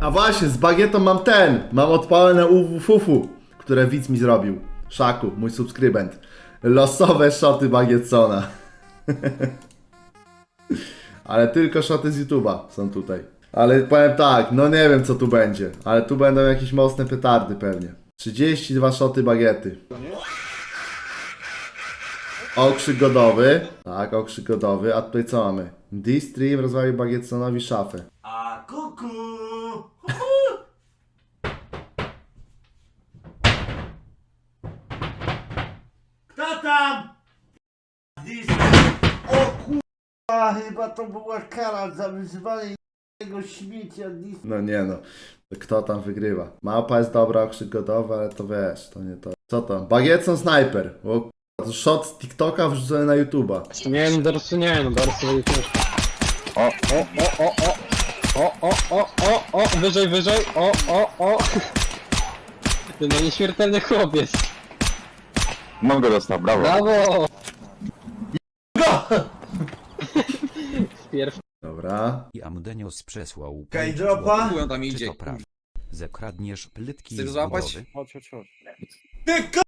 A właśnie, z bagietą mam ten. Mam odpalone UWFUFU, które widz mi zrobił. Szaku, mój subskrybent. Losowe szoty bagietsona. Ale tylko szoty z YouTube'a są tutaj. Ale powiem tak, no nie wiem co tu będzie. Ale tu będą jakieś mocne petardy pewnie. 32 szoty bagiety. Okrzyk godowy. Tak, okrzyk godowy. A tutaj co mamy? D-Stream rozwalił Bagietsonowi szafę. A kuku! Kto tam? Dis- O kurwa, chyba to była kara za wyzywanie tego śmiecia dis... No nie no. Kto tam wygrywa? Małpa jest dobra, okrzyk godowy, ale to wiesz, to nie to. Co to? Bagietson Sniper. O shot z TikToka wrzucony na YouTube'a. Nie, no Dorsy nie, no Dorsy będzie ciężko. O, o, o, o, o. O, o, o, o, o, wyżej, wyżej, o, o, o. Ty no nieśmiertelny chłopiec. Mam go dostał, brawo. Brawo! Wpierw Dobra. I Amdenios przesłał. Okej, dropa. Chuj tam idzie. Czy to prawda? Zekradniesz plitki Chcesz z złapać? budowy? Chodź, chodź, chodź. Ty ty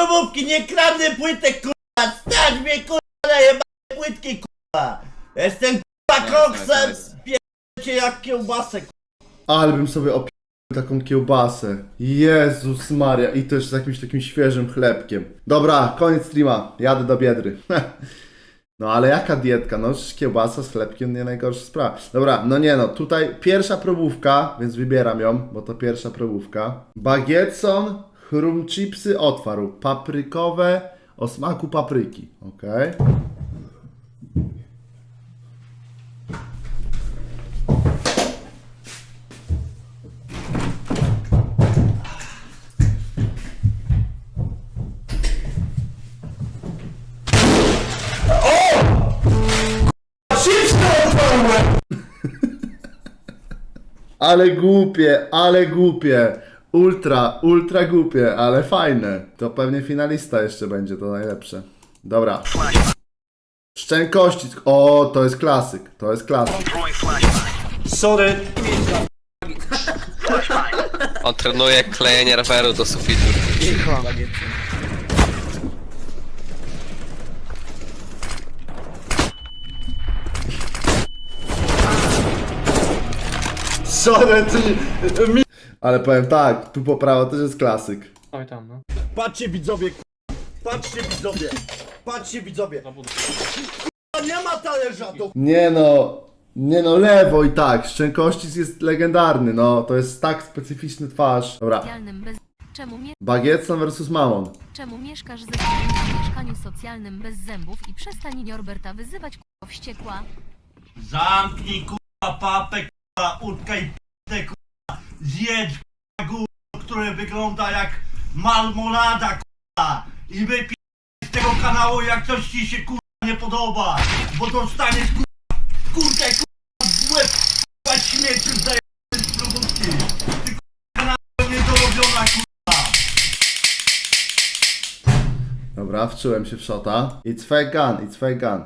kurwa, promówki, nie kradnę płytek kurwa, stać mnie kurwa na jebane płytki kurwa. Jestem kurwa koksem, nice, nice. pierdolcie jak kiełbasę Ale bym sobie opił taką kiełbasę. Jezus Maria. I też z jakimś takim świeżym chlebkiem. Dobra, koniec streama. Jadę do Biedry. No ale jaka dietka? No kiełbasa z chlebkiem nie najgorsza sprawa. Dobra, no nie no, tutaj pierwsza probówka, więc wybieram ją, bo to pierwsza probówka. Bagietson, chrum chipsy otwarł. Paprykowe o smaku papryki. Okej. Ale głupie, ale głupie. Ultra, ultra głupie, ale fajne. To pewnie finalista jeszcze będzie, to najlepsze. Dobra. Szczękości. O, to jest klasyk. To jest klasyk. Sorry. On trenuje klejenie roweru do sufitu. Sorry, ty... Mi... Ale powiem tak, tu poprawa też jest klasyk. Oj tam, no. Patrzcie widzowie. Patrzcie widzowie. Patrzcie widzowie. Nie ma talerza do Nie no, nie no, lewo i tak. Szczękościc jest legendarny, no. To jest tak specyficzny twarz. Dobra. socjalnym bez... Czemu, mie... Bagietson versus Mamon. Czemu mieszkasz ze w mieszkaniu socjalnym bez zębów i przestań Norberta wyzywać k***o wściekła? Zamknij kurwa papę, kurwa, utkaj kurwa gówno, które wygląda jak marmolada, kurwa, i wypij z tego kanału, jak coś ci się kurwa nie podoba, bo dostaniesz kurwa kurkę kurwa w łeb, kurwa śmieciu zajebany z produkcji. Ty kurwa kanał niedorobiona kurwa. Dobra, wczułem się w shota. It's fake gun, it's fake gun.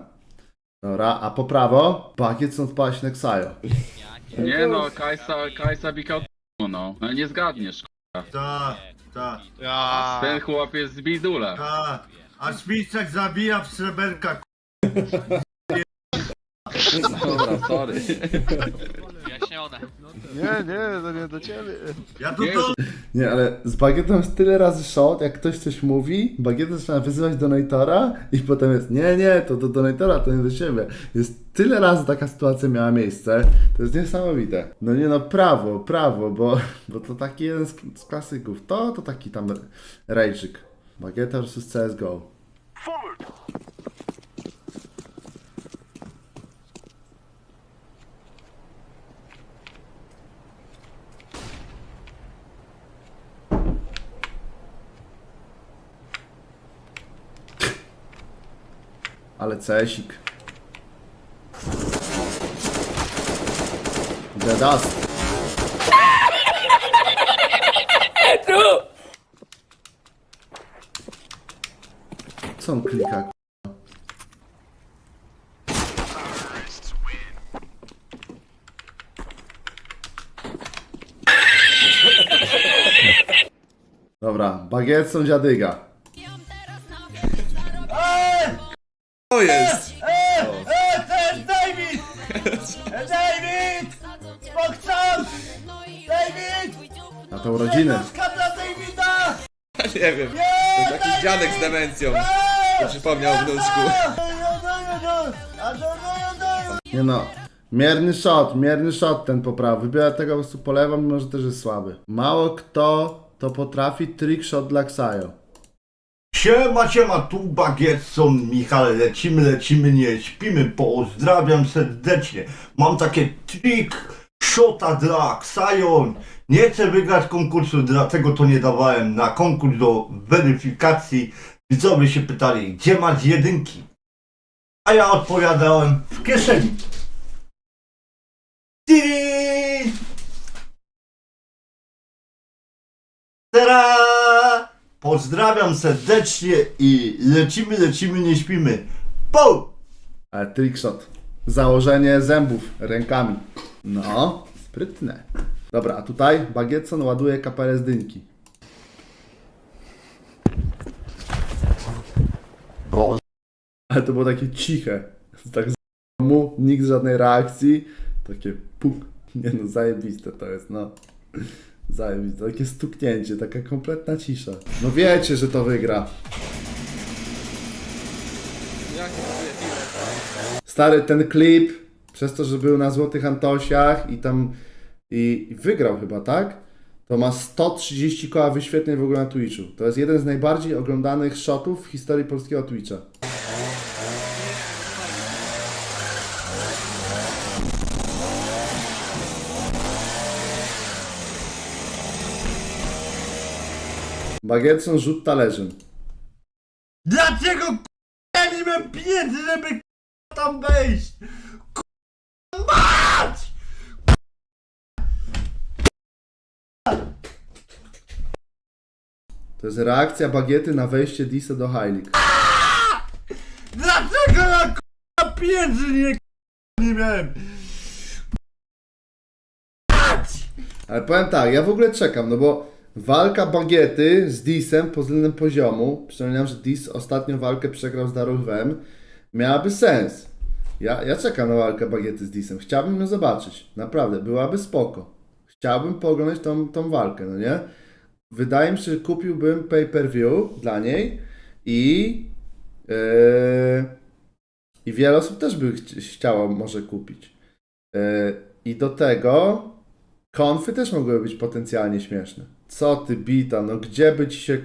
Dobra, a po prawo? Bagietson odpala się Nexayo. Nie no, Kajsa, Kajsa bikał no. No Nie zgadniesz. Tak, tak, Ten chłop jest z bidula. tak, a Śmiszek zabija w sreberka Dobra, sorry. Ja to Nie, to... Nie, ale z Bagietem jest tyle razy shot, jak ktoś coś mówi, Bagieta zaczyna wyzywać donatora i potem jest, nie, nie, to do donatora, to nie do siebie. Jest tyle razy taka sytuacja miała miejsce, to jest niesamowite. No nie no, prawo, prawo, bo, bo to taki jeden z, z klasyków. To, to taki tam rejczyk. Bagieta versus CSGO. ale cesik. The dust. Co on klika? Dobra, bagiet są dziadyga. Jest! E, to jest David! E, David! Bokcam! David! Na tą rodzinę. Jednostka dla Davida! Nie wiem. To jest jakiś dziadek z demencją. To przypomniał wnuczku. Nie no. Mierny shot, mierny shot ten popraw. Wybiorę tego po prostu polewam, mimo że też jest słaby. Mało kto to potrafi trick shot dla Xayo. Siema, siema, tu Bagietson, Michał, lecimy, lecimy, nie śpimy, pozdrawiam serdecznie. Mam takie trik shota dla Ksajon. Nie chcę wygrać konkursu, dlatego to nie dawałem na konkurs do weryfikacji. Widzowie się pytali, gdzie masz jedynki? A ja odpowiadałem, w kieszeni. Tiri! Tara! Pozdrawiam serdecznie i lecimy, lecimy, nie śpimy. Po! Ale trick shot. Założenie zębów rękami. No, sprytne. Dobra, a tutaj Bagietson ładuje kapelę z dynki. Ale to było takie ciche. Tak z mu, nikt żadnej reakcji. Takie puk. Nie no, zajebiste to jest, no. Zajebiste. Takie stuknięcie, taka kompletna cisza. No wiecie, że to wygra. Stary, ten klip, przez to, że był na Złotych Antosiach i tam i, i wygrał chyba, tak? To ma 130 koła wyświetleń w ogóle na Twitchu. To jest jeden z najbardziej oglądanych shotów w historii polskiego Twitcha. Bagietson rzut talerzem. Dlaczego k***a nie mam pieniędzy, żeby k***a tam wejść? K***a mać! To jest reakcja bagiety na wejście Disa do League. Dlaczego ja k***a pieniędzy nie k***a nie miałem? Ale powiem tak, ja w ogóle czekam, no bo walka bagiety z Disem pod względem poziomu, przypominam, że Dis ostatnią walkę przegrał z Darowem, miałaby sens. Ja, ja czekam na walkę bagiety z Disem, chciałbym ją zobaczyć, naprawdę, byłaby spoko. Chciałbym pooglądać tą, tą walkę, no nie? Wydaje mi się, że kupiłbym pay-per-view dla niej i yy, i wiele osób też by chci- chciało może kupić. Yy, I do tego Konfy też mogłyby być potencjalnie śmieszne. Co ty bita, no gdzie by ci się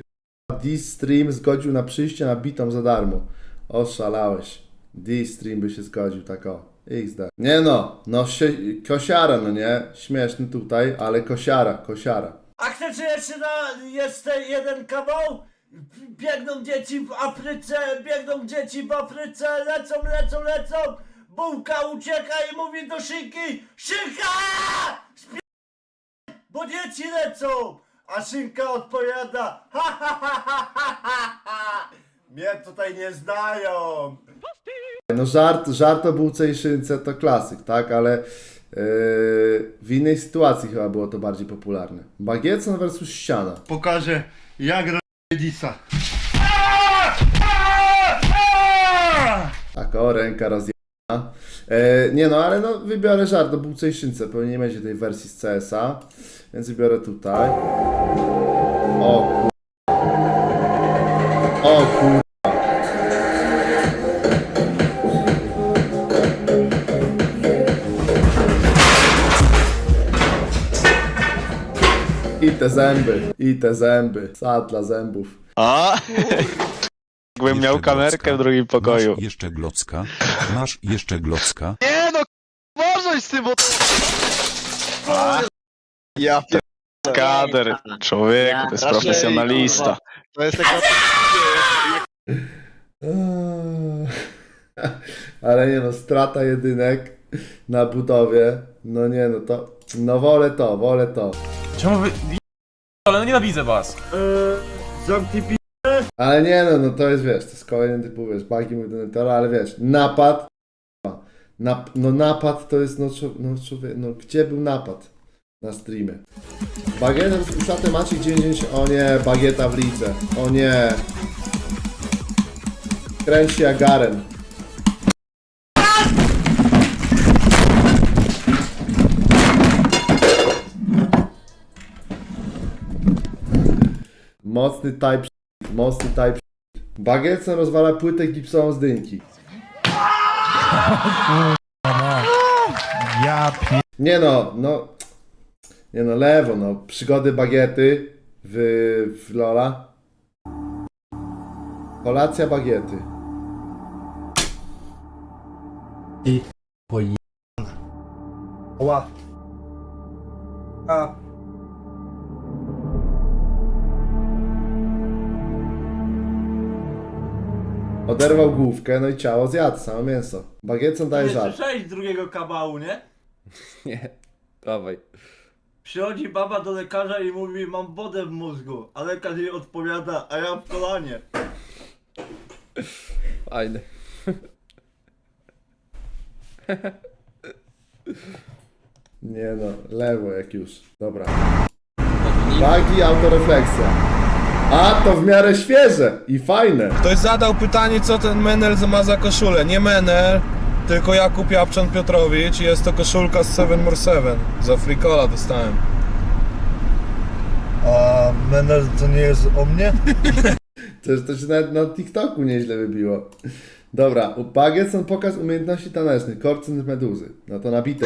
D-Stream zgodził na przyjście na bitą za darmo? Oszalałeś. D-Stream by się zgodził, tak o. XD. Nie no, no się, kosiara, no nie? Śmieszny tutaj, ale kosiara, kosiara. A chcecie jeszcze na jeszcze jeden kawał? Biegną dzieci w Afryce, biegną dzieci w Afryce, lecą, lecą, lecą. Bułka ucieka i mówi do Szynki, Szynka! Spie... Bo dzieci lecą! A Szynka odpowiada, ha ha ha ha ha ha! Mnie tutaj nie znają! No żart, żart o bułce i szynce to klasyk, tak? Ale yy, w innej sytuacji chyba było to bardziej popularne. Bagietson versus ściana. Pokażę jak robię Disa. Tak, o, ręka rozjechana. E, nie no, ale no wybiorę żart o bułce i szynce, pewnie nie będzie tej wersji z CS-a, więc wybiorę tutaj. O kur... O kur... I te zęby, i te zęby, sad dla zębów. A! Jakbym miał kamerkę glocka. w drugim pokoju. Masz jeszcze glocka? Masz jeszcze glocka? Nie no, uważaj z tym, bo... Ja pier... Kader, człowieku, to jest profesjonalista. To jest taka... Eee. Ale nie no, strata jedynek na budowie. No nie no, to. No wolę to, wolę to. Czemu wy... Ale no nienawidzę was. Zamknij pi... Ale nie no, no to jest wiesz, to jest kolejny typu, wiesz, bagi modynatora, ale wiesz, napad. Nap, no napad to jest, no, no człowiek, no gdzie był napad na streamie? Bagieta z uszaty Maciek 90. O nie, bagieta w lidze. O nie. Kręć się jak Garen. Mocny type mocny type. Bagietson rozwala płytę gipsową z dynki. Ja pie... Nie no, no. Nie no, lewo, no. Przygody bagiety w, w Lola. Kolacja bagiety. Ła. A. Oderwał główkę, no i ciało zjadł, samo mięso. Bagietson daje żart. słyszałeś drugiego kabału, nie? Nie, dawaj. Przychodzi baba do lekarza i mówi, mam wodę w mózgu, a lekarz jej odpowiada, a ja w kolanie. Fajny. Nie no, lewo jak już. Dobra. Bagi, autorefleksja. A, to w miarę świeże i fajne. Ktoś zadał pytanie, co ten Menel ma za koszulę. Nie Menel, tylko Jakub Japczan Piotrowicz. Jest to koszulka z 7 more 7. Za Frikola dostałem. A Menel to nie jest o mnie? To, to się nawet na TikToku nieźle wybiło. Dobra, u Bagietson pokaz umiejętności tanecznych, korcyn meduzy. No to nabite.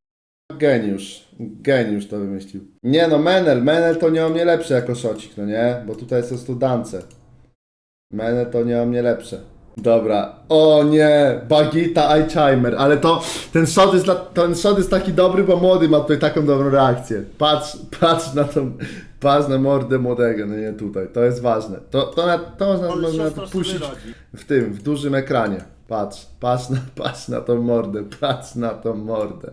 Geniusz. Geniusz to wymyślił. Nie no, Menel. Menel to nie o mnie lepsze jako szocik, no nie? Bo tutaj są studance. Menel to nie o mnie lepsze. Dobra. O nie, Bagita Eichheimer, ale to ten shot jest, ten shot jest taki dobry, bo młody ma tutaj taką dobrą reakcję. Patrz, patrz na tą, patrz na mordę młodego, no nie tutaj, to jest ważne. To, to, na, to można, Ale można siostra sobie puścić radzi. w tym, w dużym ekranie. Patrz, patrz na, patrz na tą mordę, patrz na tą mordę.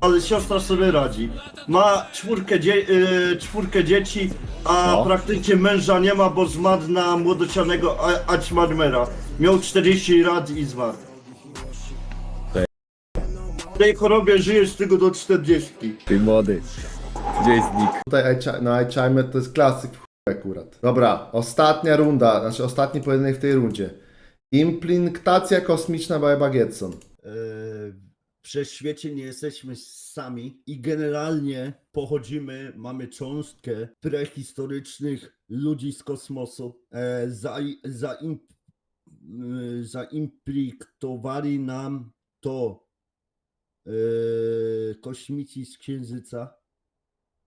Ale siostra sobie radzi. Ma czwórkę, dzie y, czwórkę dzieci, a praktycznie męża nie ma, bo zmarł na młodocianego A- Alzheimera. Miał 40 lat i zmarł. W tej chorobie żyje z tego do 40. Ty młody. Gdzie jest Nick? Tutaj Eichheimer, no Eichheimer to jest klasyk w chuj akurat. Dobra, ostatnia runda, znaczy ostatni pojedynek w tej rundzie. Implinktacja kosmiczna by Bagietson. w wszechświecie nie jesteśmy sami i generalnie pochodzimy, mamy cząstkę prehistorycznych ludzi z kosmosu. E, za, zaim, e, zaimpliktowali nam to e, kosmici z Księżyca.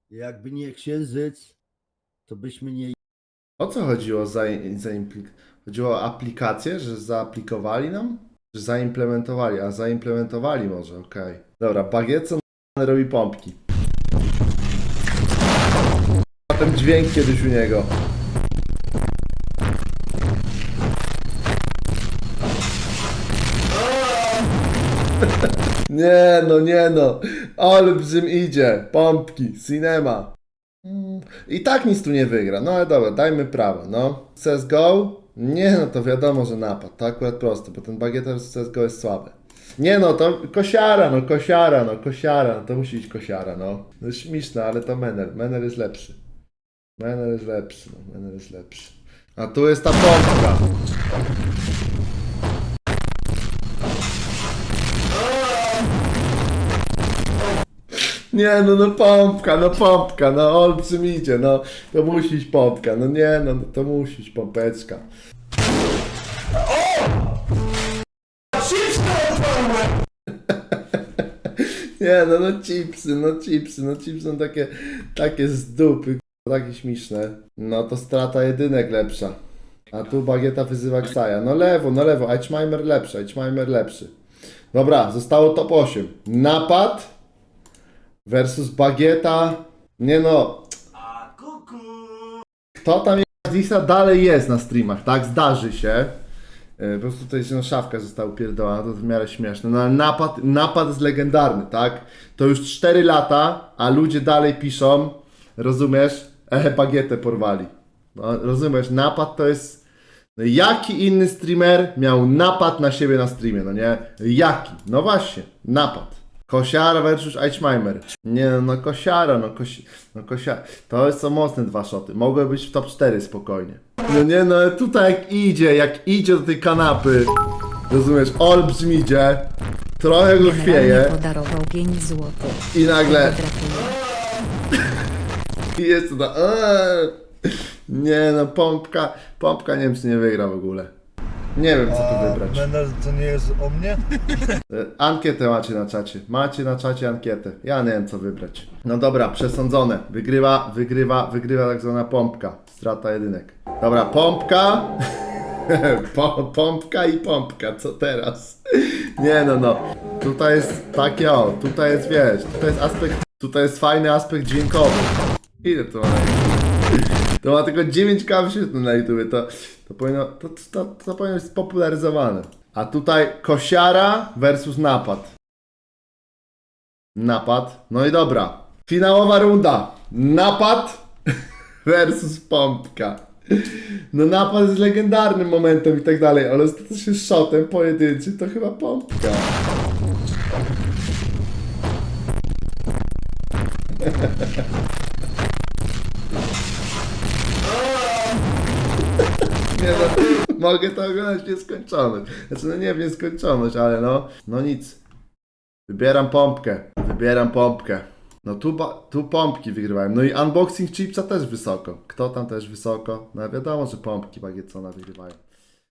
Jakby nie Księżyc, to byśmy nie O co chodziło za, za implik... Chodziło o aplikację, że zaaplikowali nam? Zaimplementowali, a zaimplementowali może, okej. Dobra, Bagietson robi pompki. A ten dźwięk kiedyś u niego. Nie no, nie no. Olbrzym idzie. Pompki, cinema. I tak nic tu nie wygra. No ale dobra, dajmy prawo, no. CSGO? Nie no, to wiadomo, że napad. To akurat proste, bo ten bagieter z CSGO jest słaby. Nie no, to kosiara, no kosiara, no kosiara, no to musi być kosiara, no. No śmieszne, ale to Menel. Menel jest lepszy. Menel jest lepszy, no. Menel jest lepszy. A tu jest ta pompka. Nie no, no pompka, no pompka, no olbrzym idzie, no to musi iść pompka, no nie no, no to musi iść pompeczka. Nie no, no chipsy, no chipsy, no chipsy są takie, takie z dupy, k***a, takie śmieszne. No to strata jedynek lepsza. A tu bagieta wyzywa Ksaja. No lewo, no lewo, Eichmeimer lepszy, Eichmeimer lepszy. Dobra, zostało top 8. Napad versus Bagieta. Nie no, kto tam jest Disa dalej jest na streamach, tak? Zdarzy się. E, Po prostu tutaj no, szafka została upierdolona, to w miarę śmieszne. No ale napad, napad jest legendarny, tak? To już 4 lata, a ludzie dalej piszą, rozumiesz? Ehe, bagietę porwali. No, rozumiesz, napad to jest... No, jaki inny streamer miał napad na siebie na streamie, no nie? Jaki? No właśnie, napad. Kosiara versus Eichmeimer. Nie no, no kosiara, no, kosi, no kosiara. To są mocne dwa szoty. Mogły być w top 4 spokojnie. No nie no, tutaj jak idzie, jak idzie do tej kanapy, rozumiesz, olbrzym idzie, trochę go chwieje podarował 5 złotych. i nagle i jest to eee. Nie no, pompka, pompka nie wiem czy nie wygra w ogóle. Nie wiem co tu wybrać. Menel to nie jest o mnie? E, Ankietę macie na czacie. Macie na czacie ankietę. Ja nie wiem co wybrać. No dobra, przesądzone. Wygrywa, wygrywa, wygrywa tak zwana pompka. Strata jedynek. Dobra, pompka. Po, pompka i pompka. Co teraz? Nie no no. Tutaj jest takie o. Tutaj jest wiesz. Tutaj jest aspekt. Tutaj jest fajny aspekt dźwiękowy. Ile to ma? To ma tylko 9k wyświetleń na YouTube. To, to, powinno, to, to, to powinno być spopularyzowane. A tutaj kosiara versus napad. Napad. No i dobra. Finałowa runda. Napad versus pompka. No napad jest legendarnym momentem i tak dalej, ale ostatecznie shotem pojedynczy to chyba pompka. Nie no, mogę to oglądać w nieskończoność. Znaczy no nie w nieskończoność, ale no, no nic. Wybieram pompkę, wybieram pompkę. No tu, tu pompki wygrywałem. No i unboxing chipsa też wysoko. Kto tam też wysoko? No wiadomo, że pompki bagiecona wygrywają.